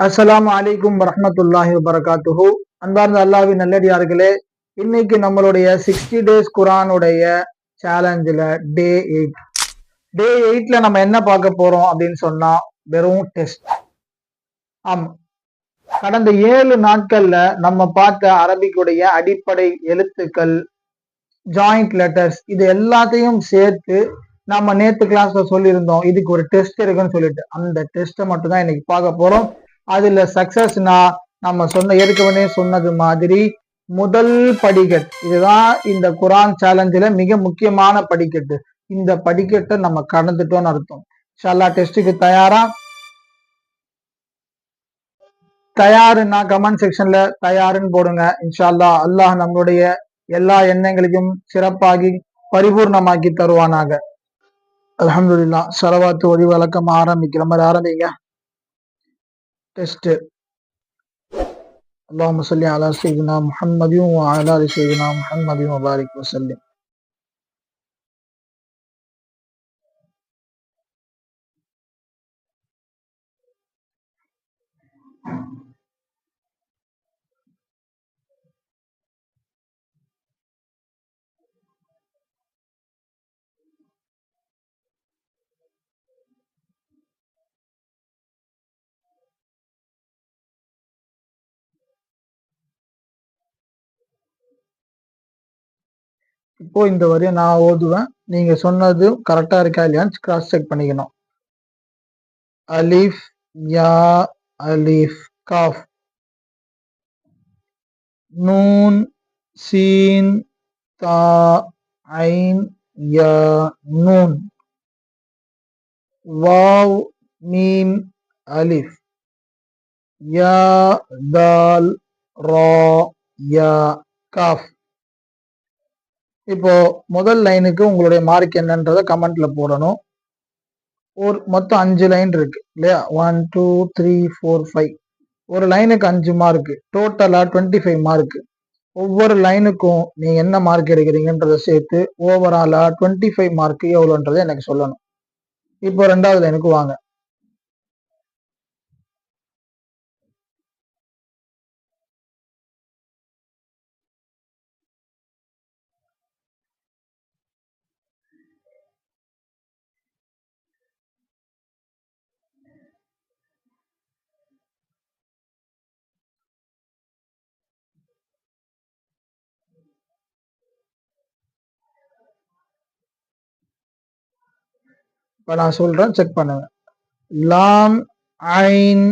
அஸ்ஸலாமு அலைக்கும் வரமத்துல்லாஹி வரகாத்துஹு அன்பார்ந்த அல்லாவின் நல்லடியார்களே இன்னைக்கு நம்மளுடைய சிக்ஸ்டி டேஸ் குரானுடைய சேலஞ்சில் டே எயிட் டே எயிட்ல நம்ம என்ன பார்க்க போறோம் அப்படின்னு சொன்னா வெறும் டெஸ்ட் ஆம். கடந்த ஏழு நாட்கள்ல நம்ம பார்த்த அரபிக்குடைய அடிப்படை எழுத்துக்கள் ஜாயிண்ட் லெட்டர்ஸ் இது எல்லாத்தையும் சேர்த்து நம்ம நேத்து கிளாஸ்ல சொல்லியிருந்தோம். இதுக்கு ஒரு டெஸ்ட் இருக்குன்னு சொல்லிட்டு. அந்த டெஸ்ட்டை மட்டும் தான் இன்னைக்கு பார்க்க போறோம். அதுல சக்சஸ்னா நம்ம சொன்ன ஏற்கனவே சொன்னது மாதிரி முதல் படிக்கட் இதுதான் இந்த குரான் சேலஞ்சில் மிக முக்கியமான படிக்கட்டு. இந்த படிக்கட்டை நம்ம கடந்துட்டோம்னு அர்த்தம். ஷல்லா டெஸ்ட்டுக்கு தயாரா? தயாருன்னா கமெண்ட் செக்ஷன்ல தயாருன்னு போடுங்க. இன்ஷால்லா அல்லாஹ் நம்மளுடைய எல்லா எண்ணங்களையும் சிறப்பாகி பரிபூர்ணமாக்கி தருவானாக. அலமதுல்லா சரவாத்து ஒதி வழக்கம் ஆரம்பிக்கிற மாதிரி ஆரம்பிங்க. تست اللهم صل على سيدنا محمد وعلى سيدنا محمد وبارك وسلم. இப்போ இந்த வரியை நான் ஓதுவேன். நீங்க சொன்னது கரெக்டா இருக்கா இல்லையான்னு கிராஸ் செக் பண்ணிக்கணும். அலிஃப் யா அலிஃப் காஃப். நூன் சீன் தா ஐன் யா நூன். வாவ் மீம் அலிஃப். யா தால் ரா யா காஃப். இப்போ முதல் லைனுக்கு உங்களுடைய மார்க் என்னன்றத கமெண்ட்ல போடணும். ஒரு மொத்தம் அஞ்சு லைன் இருக்கு இல்லையா? One two three four five ஒரு லைனுக்கு அஞ்சு மார்க் டோட்டலா டுவெண்ட்டி ஃபைவ் மார்க் ஒவ்வொரு லைனுக்கும் நீங்கள் என்ன மார்க் எடுக்கிறீங்கன்றத சேர்த்து ஓவராலா டுவெண்ட்டி ஃபைவ் மார்க் எவ்வளோன்றதை எனக்கு சொல்லணும். இப்போ ரெண்டாவது லைனுக்கு வாங்க. இப்போ நான் சொல்றேன் செக் பண்ணுங்க. லாம் ஐன்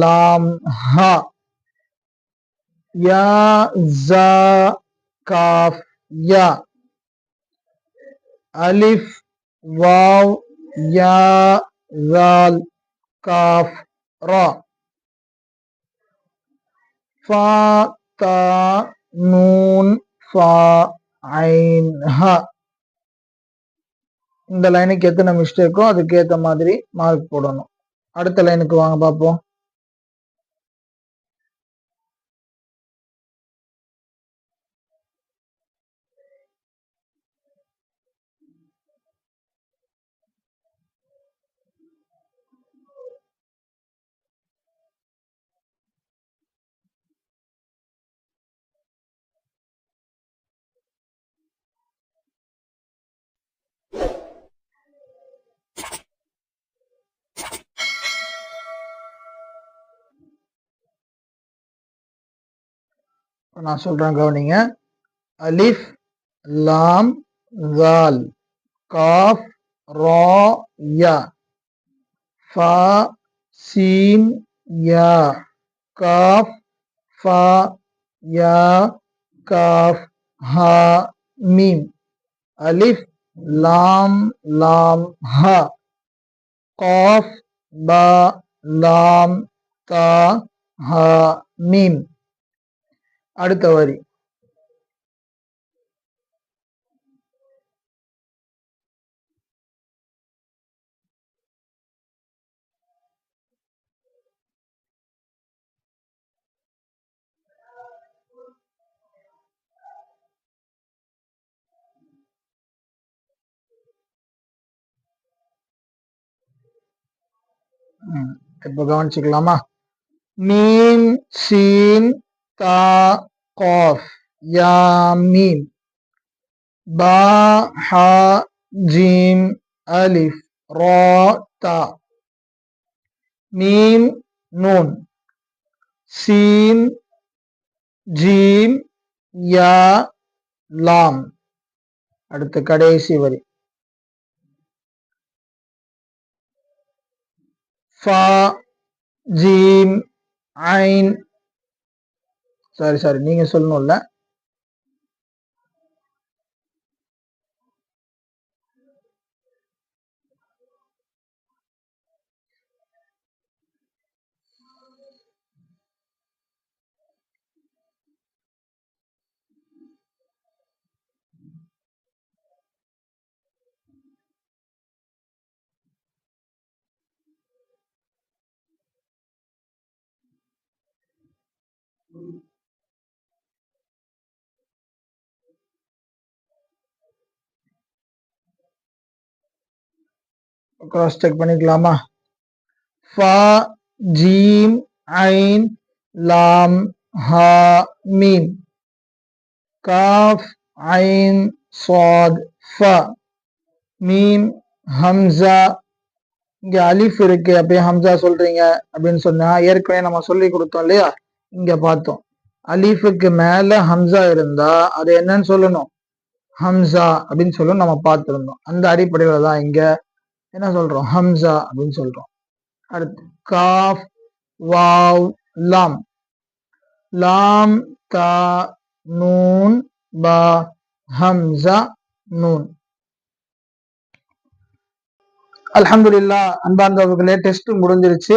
லாம் ஹா. யா ஜா காஃப் யா. அலிஃப் வாவ் யா ஜால் காஃப் ரா. ஃபா தா நூன் ஃபா ஐன் ஹா. இந்த லைனுக்கு எத்தனை மிஸ்டேக்கோ அதுக்கு மாதிரி மார்க் போடணும். அடுத்த லைனுக்கு வாங்க பார்ப்போம் நான் சொல்றேன் கவனிங்க. அலிஃப் லாம் ஜால் காஃப் ரா யா. ஃபா சீன் யா. காஃப் ஃபா யா. காஃப் ஹா மீம். அலிஃப் லாம் லாம் ஹா. காஃப் பா லாம் தா ஹா மீம். அடுத்த வரி. இப்போ கவனிச்சுக்கலாமா? மீன் சீன் தா காஃப் யா மீம் பா ஹா ஜீம் அலிஃப் ரா தா மீம் நூன் சீன் ஜீம் யா லாம் அடுத்து கடைசி வரி ஃபா ஜீம் ஐன் சாரி சாரி. நீங்க சொல்லணும்ல. கிராஸ் செக் பண்ணிக்கலாமா? ஃபா ஜீம் ஐன் லாம் ஹா மீம் காஃப் ஐன் சாத் ஃப. மீம் ஹம்சா. இங்க அலிஃப் இருக்கு. அப்படியே ஹம்சா சொல்றீங்க அப்படின்னு சொன்னா ஏற்கனவே நம்ம சொல்லி கொடுத்தோம் இல்லையா? இங்க பார்த்தோம். அலிஃபுக்கு மேல ஹம்சா இருந்தா அது என்னன்னு சொல்லணும்? ஹம்சா அப்படின்னு சொல்லணும் நம்ம பார்த்துருந்தோம். அந்த அடிப்படையில தான் இங்க என்ன சொல்றோம்? ஹம்சா அப்படின்னு சொல்றோம். அடுத்து காஃப் வாவ் லாம். லாம் தா நூன் பா ஹம்சா நூன். அல்ஹம்துலில்லா அன்பார்ந்தவர்களே டெஸ்ட் முடிஞ்சிருச்சு.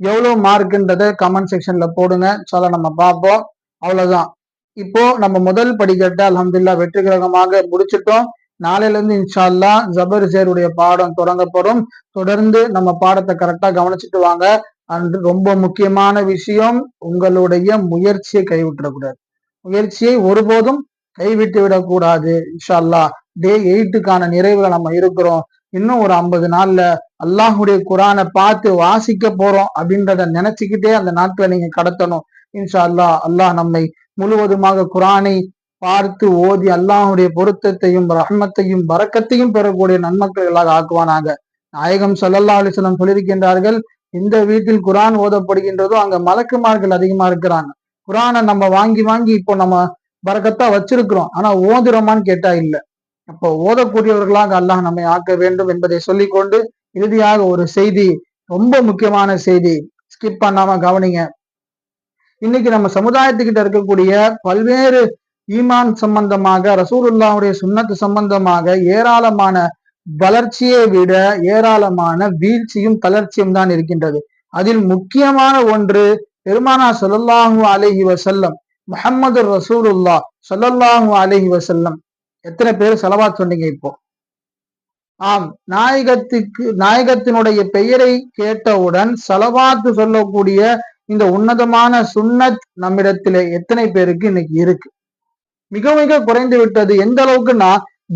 எவ்வளவு மார்க்ன்றத கமெண்ட் செக்ஷன்ல போடுங்க. சொல்ல நம்ம பார்ப்போம். அவ்வளவுதான். இப்போ நம்ம முதல் படிக்கட்டை அலமதுல்லா வெற்றிகரமாக முடிச்சிட்டோம். நாளையில இருந்து இன்ஷால்லா ஜபர் ஜேருடைய பாடம் தொடங்கப்படும். தொடர்ந்து நம்ம பாடத்தை கரெக்டா கவனிச்சுட்டு வாங்க. அன்று ரொம்ப முக்கியமான விஷயம் உங்களுடைய முயற்சியை கைவிட்டுறக்கூடாது. முயற்சியை ஒருபோதும் கைவிட்டு விடக்கூடாது இன்ஷால்லா டே எயிட்டுக்கான நிறைவுல நம்ம இருக்கிறோம். இன்னும் ஒரு ஐம்பது நாள்ல அல்லாஹுடைய குரானை பார்த்து வாசிக்க போறோம் அப்படின்றத நினைச்சுக்கிட்டே அந்த நாட்களை நீங்க கடத்தணும். இன்ஷா அல்லா அல்லாஹ் நம்மை முழுவதுமாக குரானை பார்த்து ஓதி அல்லாஹுடைய பொருத்தத்தையும் ரஹ்மத்தையும் பறக்கத்தையும் பெறக்கூடிய நன்மக்களாக ஆக்குவானாக. நாயகம் சல்லல்லா அலிஸ்லம் சொல்லியிருக்கின்றார்கள் எந்த வீட்டில் குரான் ஓதப்படுகின்றதோ அங்க மலக்குமார்கள் அதிகமா இருக்கிறாங்க. குரானை நம்ம வாங்கி வாங்கி இப்போ நம்ம பறக்கத்தா வச்சிருக்கிறோம். ஆனா ஓதுறோமான்னு கேட்டா இல்ல. அப்போ ஓதக்கூடியவர்களாக அல்லாஹ் நம்மை ஆக்க வேண்டும் என்பதை சொல்லிக்கொண்டு இறுதியாக ஒரு செய்தி ரொம்ப முக்கியமான செய்தி. ஸ்கிப் பண்ணாம கவனிங்க. இன்னைக்கு நம்ம சமுதாயத்துக்கிட்ட இருக்கக்கூடிய பல்வேறு ஈமான் சம்பந்தமாக ரசூலுல்லாவுடைய சுண்ணத்து சம்பந்தமாக ஏராளமான வளர்ச்சியை விட ஏராளமான வீழ்ச்சியும் தளர்ச்சியும் தான் இருக்கின்றது. அதில் முக்கியமான ஒன்று பெருமானா சொல்லல்லாஹு அலஹி வசல்லம் முஹம்மது ரசூலுல்லா சொல்லல்லாஹு அலஹி வசல்லம் எத்தனை பேர் செலவா சொன்னீங்க இப்போ? ஆம் நாயகத்துக்கு நாயகத்தினுடைய பெயரை கேட்டவுடன் செலவாத்து சொல்லக்கூடிய இந்த உன்னதமான சுன்னத் நம்மிடத்திலே எத்தனை பேருக்கு இன்னைக்கு இருக்கு? மிக மிக குறைந்து விட்டது. எந்த அளவுக்குன்னா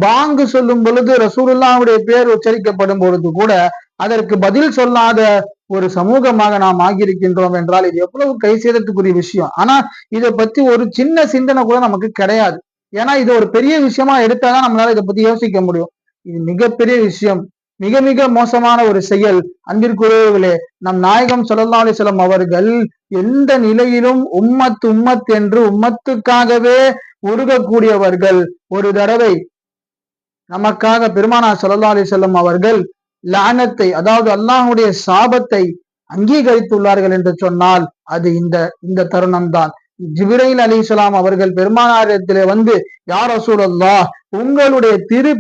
பாங்கு சொல்லும் பொழுது ரசூலுல்லாவுடைய பேர் உச்சரிக்கப்படும் பொழுது கூட அதற்கு பதில் சொல்லாத ஒரு சமூகமாக நாம் ஆகியிருக்கின்றோம் என்றால் இது எவ்வளவு கை சேதத்துக்குரிய விஷயம். ஆனா இதை பத்தி ஒரு சின்ன சிந்தனை கூட நமக்கு கிடையாது. ஏன்னா இது ஒரு பெரிய விஷயமா எடுத்தாதான் நம்மளால இதை பத்தி யோசிக்க முடியும். இது மிகப்பெரிய விஷயம். மிக மிக மோசமான ஒரு செயல். அன்பிற்குரியவர்களே நம் நாயகம் சொல்லல்லா அலிசலம் அவர்கள் எந்த நிலையிலும் உம்மத் உம்மத் என்று உம்மத்துக்காகவே உருகக்கூடியவர்கள். ஒரு தடவை நமக்காக பெருமானா சொல்லல்லா அலிசல்லம் அவர்கள் லானத்தை அதாவது அல்லாஹுடைய சாபத்தை அங்கீகரித்துள்ளார்கள் என்று சொன்னால் அது இந்த இந்த தருணம் தான் ஜிபிரைல் அலி இஸ்லாம் அவர்கள் பெருமானாரத்திலே வந்து யார் அசூலல்லா உங்களுடைய திரு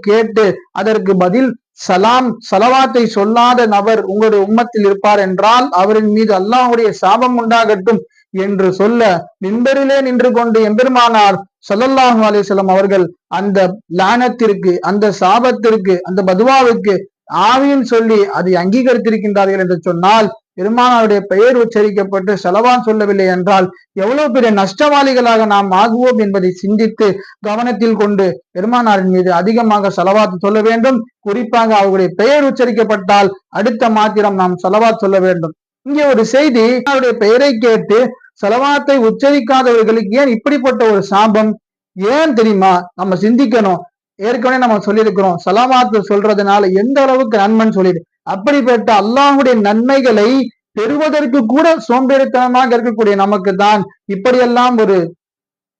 கேட்டு அதற்கு பதில் சலாம் சலவாத்தை சொல்லாத நபர் உங்களுடைய உம்மத்தில் இருப்பார் என்றால் அவரின் மீது அல்லாஹுடைய சாபம் உண்டாகட்டும் என்று சொல்ல நின்பரிலே நின்று கொண்டு எம்பெருமானார் சல்லல்லாஹு அலிசல்லாம் அவர்கள் அந்த லானத்திற்கு அந்த சாபத்திற்கு அந்த பதுவாவுக்கு ஆவியின் சொல்லி அதை அங்கீகரித்திருக்கின்றார்கள் என்று சொன்னால் பெருமானாருடைய பெயர் உச்சரிக்கப்பட்டு செலவான் சொல்லவில்லை என்றால் எவ்வளவு பெரிய நஷ்டவாளிகளாக நாம் ஆகுவோம் என்பதை சிந்தித்து கவனத்தில் கொண்டு பெருமானாரின் மீது அதிகமாக செலவாத்து சொல்ல வேண்டும். குறிப்பாக அவருடைய பெயர் உச்சரிக்கப்பட்டால் அடுத்த மாத்திரம் நாம் செலவாத் சொல்ல வேண்டும். இங்கே ஒரு செய்தி அவருடைய பெயரை கேட்டு செலவாத்தை உச்சரிக்காதவர்களுக்கு ஏன் இப்படிப்பட்ட ஒரு சாபம்? ஏன் தெரியுமா? நம்ம சிந்திக்கணும். ஏற்கனவே நம்ம சொல்லியிருக்கிறோம். செலவாத்து சொல்றதுனால எந்த அளவுக்கு நண்பன் சொல்லிடு அப்படிப்பட்ட அல்லாஹுடைய நன்மைகளை பெறுவதற்கு கூட சோம்பேறித்தனமாக இருக்கக்கூடிய நமக்கு தான் இப்படியெல்லாம் ஒரு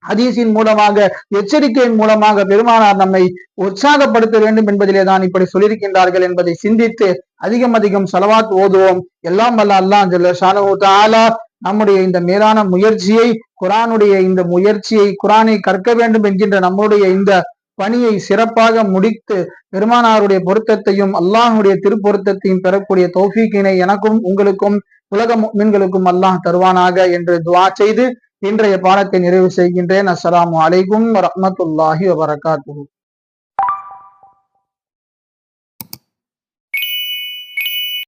ஹதீஸின் மூலமாக எச்சரிக்கையின் மூலமாக பெருமானார் நம்மை உற்சாகப்படுத்த வேண்டும் என்பதிலே தான் இப்படி சொல்லியிருக்கின்றார்கள் என்பதை சிந்தித்து அதிகம் அதிகம் செலவாத் ஓதுவோம். எல்லாம் வல்ல அல்லாஹ் ஜல்ல நம்முடைய இந்த மேலான முயற்சியை குரானுடைய இந்த முயற்சியை குரானை கற்க வேண்டும் என்கின்ற நம்முடைய இந்த பணியை சிறப்பாக முடித்து பெருமானாருடைய பொருத்தத்தையும் அல்லாஹுடைய திருப்பொருத்தத்தையும் பெறக்கூடிய தௌஃபீக்கினை எனக்கும் உங்களுக்கும் உலக மீன்களுக்கும் அல்லாஹ் தருவானாக என்று துவா செய்து இன்றைய பாடத்தை நிறைவு செய்கின்றேன். அஸ்லாம் வலைக்கும் ரஹமத்துல்லாஹி வபரகாத்து